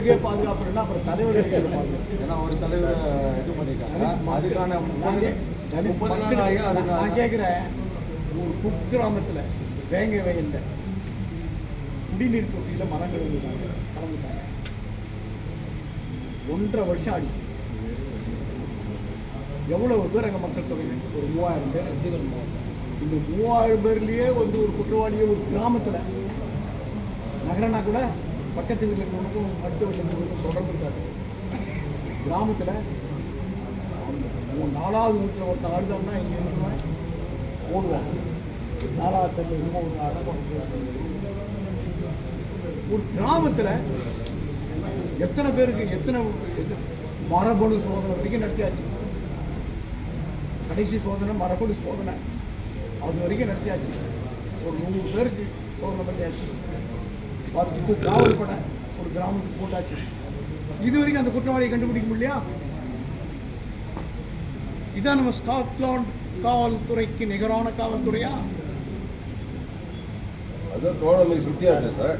இங்கே பாதுகாப்புன்னா அப்புறம் தலைவர் கையில பாதுகாப்பு. ஏன்னா ஒரு தலைவர் இது பண்ணிட்டாங்க. அதுக்கான தலித் தலித் முப்பது நாள் மக்கள் ஆகி நான் அதுக்கான கேட்குறேன் ஒரு குக்கிராமத்தில் வேங்க வயல்ல குடிநீர் தொட்டியில் மரங்கள் விழுந்தாங்க கலந்துட்டாங்க ஒன்றரை வருஷம் ஆடிச்சு எவ்வளவு பேர் அங்கே மக்கள் தொகை? ஒரு மூவாயிரம் பேர் இந்த மூவாயிரம் பேர்லயே வந்து ஒரு குற்றவாளியே ஒரு கிராமத்தில் நகரனா கூட பக்கத்து வீட்டில் இருக்கிறவனுக்கும் அடுத்த வீட்டில் இருக்கிறவனுக்கும் தொடர்பு இருக்காது. கிராமத்தில் நாலாவது வீட்டில் ஒருத்தன் அழுதான்னா இங்கே இருக்கிறவன் ஓடுவான் நாலாவது தெருவில் இன்னும் ஒரு அடக்கம் ஒரு கிராமத்தில் எத்தனை பேருக்கு எத்தனை எத்தனை மரபணு சோதனை வரைக்கும் நடத்தியாச்சு. கடைசி சோதனை மரபணு சோதனை. அது வரைக்கும் நடத்தியாச்சு. ஒரு நூறு பேருக்கு சோதனை பண்ணியாச்சு. பத்து காவல் படை ஒரு கிராமத்துக்கு போட்டாச்சு. இது வரைக்கும் அந்த குற்றவாளியை கண்டுபிடிக்க முடியலையா? இதான் நம்ம ஸ்காட்லாண்ட் காவல்துறைக்கு நிகரான காவல்துறையா? அதான் தோழமை சுட்டியாச்சு சார்.